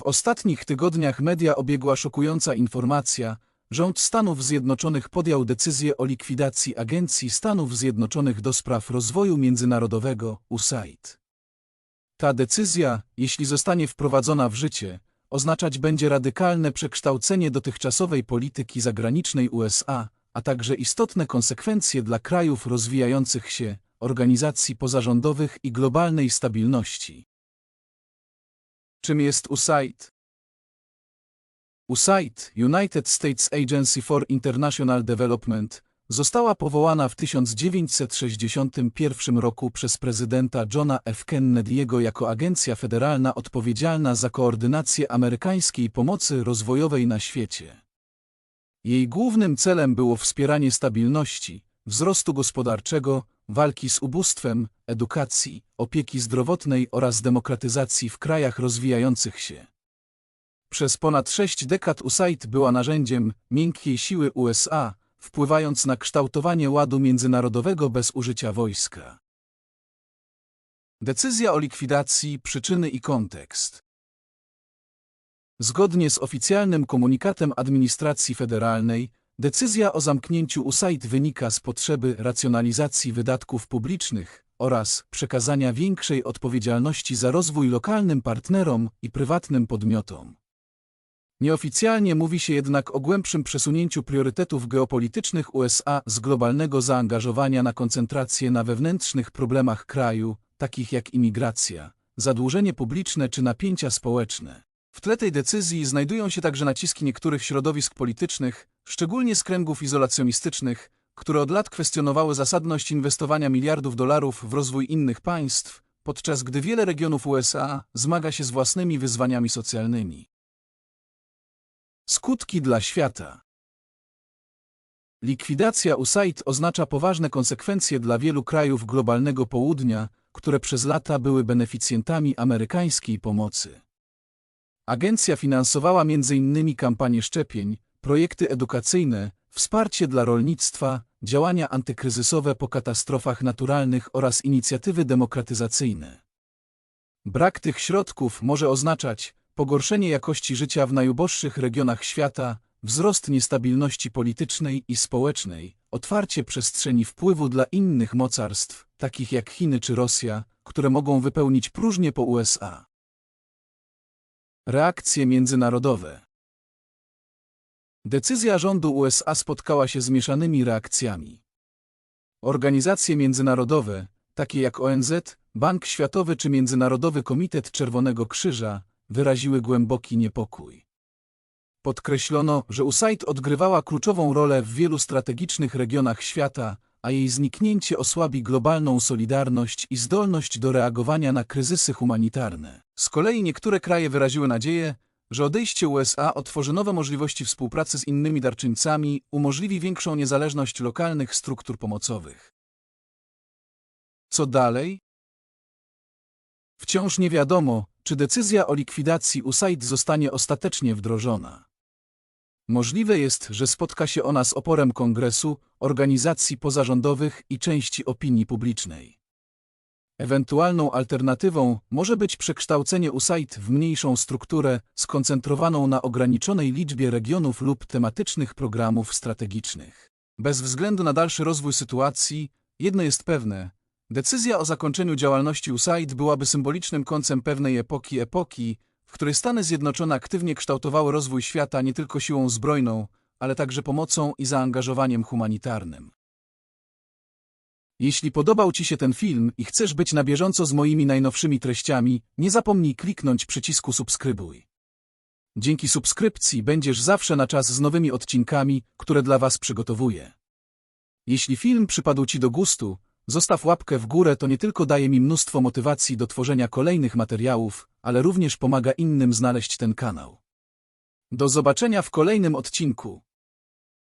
W ostatnich tygodniach media obiegła szokująca informacja. Rząd Stanów Zjednoczonych podjął decyzję o likwidacji Agencji Stanów Zjednoczonych do spraw rozwoju międzynarodowego USAID. Ta decyzja, jeśli zostanie wprowadzona w życie, oznaczać będzie radykalne przekształcenie dotychczasowej polityki zagranicznej USA, a także istotne konsekwencje dla krajów rozwijających się, organizacji pozarządowych i globalnej stabilności. Czym jest USAID? USAID, United States Agency for International Development, została powołana w 1961 roku przez prezydenta Johna F. Kennedy'ego jako agencja federalna odpowiedzialna za koordynację amerykańskiej pomocy rozwojowej na świecie. Jej głównym celem było wspieranie stabilności, wzrostu gospodarczego, walki z ubóstwem, edukacji, opieki zdrowotnej oraz demokratyzacji w krajach rozwijających się. Przez ponad sześć dekad USAID była narzędziem miękkiej siły USA, wpływając na kształtowanie ładu międzynarodowego bez użycia wojska. Decyzja o likwidacji, przyczyny i kontekst. Zgodnie z oficjalnym komunikatem administracji federalnej, decyzja o zamknięciu USAID wynika z potrzeby racjonalizacji wydatków publicznych oraz przekazania większej odpowiedzialności za rozwój lokalnym partnerom i prywatnym podmiotom. Nieoficjalnie mówi się jednak o głębszym przesunięciu priorytetów geopolitycznych USA z globalnego zaangażowania na koncentrację na wewnętrznych problemach kraju, takich jak imigracja, zadłużenie publiczne czy napięcia społeczne. W tle tej decyzji znajdują się także naciski niektórych środowisk politycznych, szczególnie z kręgów izolacjonistycznych, które od lat kwestionowały zasadność inwestowania miliardów dolarów w rozwój innych państw, podczas gdy wiele regionów USA zmaga się z własnymi wyzwaniami socjalnymi. Skutki dla świata Likwidacja USAID oznacza poważne konsekwencje dla wielu krajów globalnego południa, które przez lata były beneficjentami amerykańskiej pomocy. Agencja finansowała m.in. kampanie szczepień, projekty edukacyjne, wsparcie dla rolnictwa, działania antykryzysowe po katastrofach naturalnych oraz inicjatywy demokratyzacyjne. Brak tych środków może oznaczać pogorszenie jakości życia w najuboższych regionach świata, wzrost niestabilności politycznej i społecznej, otwarcie przestrzeni wpływu dla innych mocarstw, takich jak Chiny czy Rosja, które mogą wypełnić próżnię po USA. Reakcje międzynarodowe Decyzja rządu USA spotkała się z mieszanymi reakcjami. Organizacje międzynarodowe, takie jak ONZ, Bank Światowy czy Międzynarodowy Komitet Czerwonego Krzyża, wyraziły głęboki niepokój. Podkreślono, że USAID odgrywała kluczową rolę w wielu strategicznych regionach świata, a jej zniknięcie osłabi globalną solidarność i zdolność do reagowania na kryzysy humanitarne. Z kolei niektóre kraje wyraziły nadzieję, że odejście USA otworzy nowe możliwości współpracy z innymi darczyńcami, umożliwi większą niezależność lokalnych struktur pomocowych. Co dalej? Wciąż nie wiadomo, czy decyzja o likwidacji USAID zostanie ostatecznie wdrożona. Możliwe jest, że spotka się ona z oporem Kongresu, organizacji pozarządowych i części opinii publicznej. Ewentualną alternatywą może być przekształcenie USAID w mniejszą strukturę skoncentrowaną na ograniczonej liczbie regionów lub tematycznych programów strategicznych. Bez względu na dalszy rozwój sytuacji, jedno jest pewne, decyzja o zakończeniu działalności USAID byłaby symbolicznym końcem pewnej epoki epoki, w której Stany Zjednoczone aktywnie kształtowały rozwój świata nie tylko siłą zbrojną, ale także pomocą i zaangażowaniem humanitarnym. Jeśli podobał Ci się ten film i chcesz być na bieżąco z moimi najnowszymi treściami, nie zapomnij kliknąć przycisku subskrybuj. Dzięki subskrypcji będziesz zawsze na czas z nowymi odcinkami, które dla Was przygotowuję. Jeśli film przypadł Ci do gustu, zostaw łapkę w górę, to nie tylko daje mi mnóstwo motywacji do tworzenia kolejnych materiałów, ale również pomaga innym znaleźć ten kanał. Do zobaczenia w kolejnym odcinku.